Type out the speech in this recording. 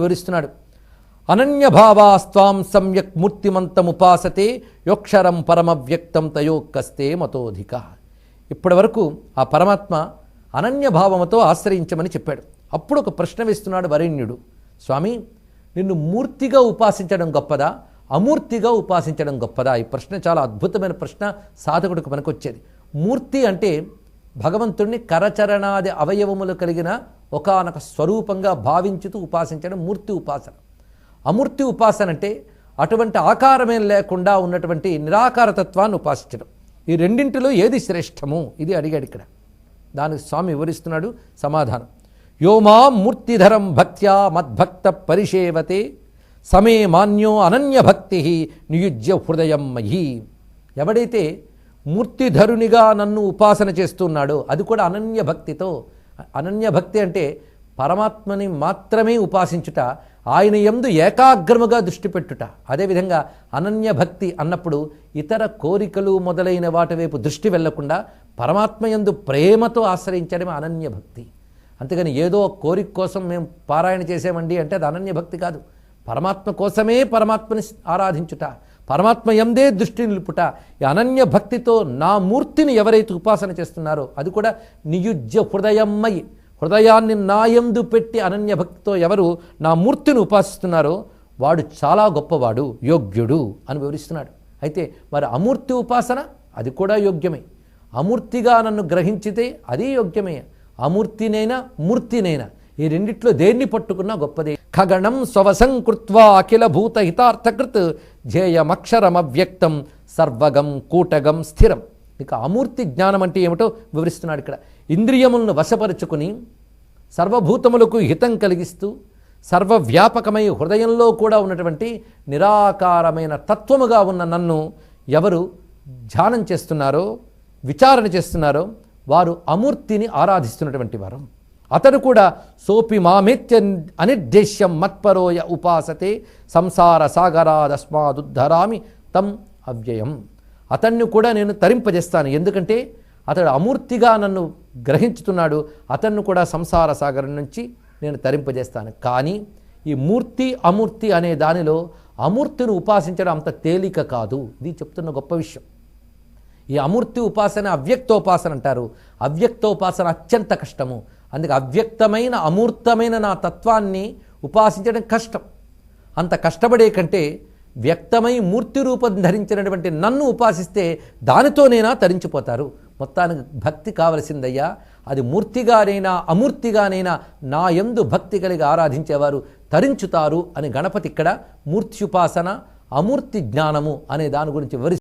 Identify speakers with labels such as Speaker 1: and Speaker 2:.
Speaker 1: వివరిస్తున్నాడు. అనన్యభావాస్వాం సమ్యక్ మూర్తిమంతముపాసతే యోక్షరం పరమవ్యక్తం తయోక్కస్తే మతోధిక. ఇప్పటి వరకు ఆ పరమాత్మ అనన్యభావముతో ఆశ్రయించమని చెప్పాడు. అప్పుడు ఒక ప్రశ్న వేస్తున్నాడు వరేణ్యుడు. స్వామి నిన్ను మూర్తిగా ఉపాసించడం గొప్పదా? అమూర్తిగా ఉపాసించడం గొప్పదా? ఈ ప్రశ్న చాలా అద్భుతమైన ప్రశ్న సాధకుడికి పనికొచ్చేది మూర్తి అంటే భగవంతుణ్ణి కరచరణాది అవయవములు కలిగిన ఒకానొక స్వరూపంగా భావించుతూ ఉపాసించడం మూర్తి ఉపాసన. అమూర్తి ఉపాసన అంటే అటువంటి ఆకారమేం లేకుండా ఉన్నటువంటి నిరాకారతత్వాన్ని ఉపాసించడం. ఈ రెండింటిలో ఏది శ్రేష్టము? ఇది అడిగాడు ఇక్కడ. దానికి స్వామి వివరిస్తున్నాడు సమాధానం. యోమా మూర్తిధరం భక్త్యా మద్భక్త పరిషేవతే సమే మాన్యో అనన్యభక్తి నియుజ్య హృదయం మయి ఎవడైతే మూర్తిధరునిగా నన్ను ఉపాసన చేస్తున్నాడో అది కూడా అనన్య అనన్య భక్తి అంటే పరమాత్మని మాత్రమే ఉపాసించుట ఆయన ఎందు ఏకాగ్రముగా దృష్టి పెట్టుట. అదేవిధంగా అనన్య భక్తి అన్నప్పుడు ఇతర కోరికలు మొదలైన వాటి వైపు దృష్టి వెళ్ళకుండా పరమాత్మ యందు ప్రేమతో ఆశ్రయించడమే అనన్య భక్తి అంతేగాని ఏదో కోరిక కోసం మేము పారాయణ చేసామండి అంటే అది అనన్య భక్తి కాదు. పరమాత్మ కోసమే పరమాత్మని ఆరాధించుట. పరమాత్మ ఎందే దృష్టి నిలుపుట ఈ అనన్య భక్తితో నా మూర్తిని ఎవరైతే ఉపాసన చేస్తున్నారో అది కూడా నియుజ్య హృదయమ్మయి హృదయాన్ని నాయందు పెట్టి అనన్య భక్తితో ఎవరు నా మూర్తిని ఉపాసిస్తున్నారో వాడు చాలా గొప్పవాడు యోగ్యుడు అని వివరిస్తున్నాడు. అయితే మరి అమూర్తి ఉపాసన అది కూడా యోగ్యమే. అమూర్తిగా నన్ను గ్రహించితే అది యోగ్యమే. అమూర్తినైనా మూర్తినైనా ఈ రెండిట్లో దేన్ని పట్టుకున్నా గొప్పది? ఖగణం స్వవసంకృత్వా అఖిల భూత హితార్థకృత్ ధ్యేయమక్షరమవ్యక్తం సర్వగం కూటగం స్థిరం. ఇక అమూర్తి జ్ఞానం అంటే ఏమిటో వివరిస్తున్నాడు ఇక్కడ. ఇంద్రియములను వశపరుచుకుని సర్వభూతములకు హితం కలిగిస్తూ సర్వవ్యాపకమై హృదయంలో కూడా ఉన్నటువంటి నిరాకారమైన తత్వముగా ఉన్న నన్ను ఎవరు ధ్యానం చేస్తున్నారో విచారణ చేస్తున్నారో వారు అమూర్తిని ఆరాధిస్తున్నటువంటి వారు. అతడు కూడా సోపి మామిత్య అనిర్దేశ్యం మత్పరోయ ఉపాసతే సంసార సాగరాదస్మాదుద్ధరామి తం అవ్యయం. అతన్ని కూడా నేను తరింపజేస్తాను. ఎందుకంటే అతడు అమూర్తిగా నన్ను గ్రహించుతున్నాడు. అతన్ని కూడా సంసార సాగరం నుంచి నేను తరింపజేస్తాను. కానీ ఈ మూర్తి అమూర్తి అనే దానిలో అమూర్తిని ఉపాసించడం అంత తేలిక కాదు. ఇది చెప్తున్న గొప్ప విషయం. ఈ అమూర్తి ఉపాసన అవ్యక్తోపాసన అంటారు. అవ్యక్తోపాసన అత్యంత కష్టము. అందుకే అవ్యక్తమైన అమూర్తమైన నా తత్వాన్ని ఉపాసించడం కష్టం. అంత కష్టపడే కంటే వ్యక్తమై మూర్తి రూపం ధరించినటువంటి నన్ను ఉపాసిస్తే దానితోనైనా తరించిపోతారు? మొత్తానికి భక్తి కావలసిందయ్యా అది మూర్తిగానైనా అమూర్తిగానైనా నా ఎందు భక్తి కలిగి ఆరాధించేవారు తరించుతారు అని గణపతి ఇక్కడ మూర్త్యుపాసన అమూర్తి జ్ఞానము అనే దాని గురించి వివరి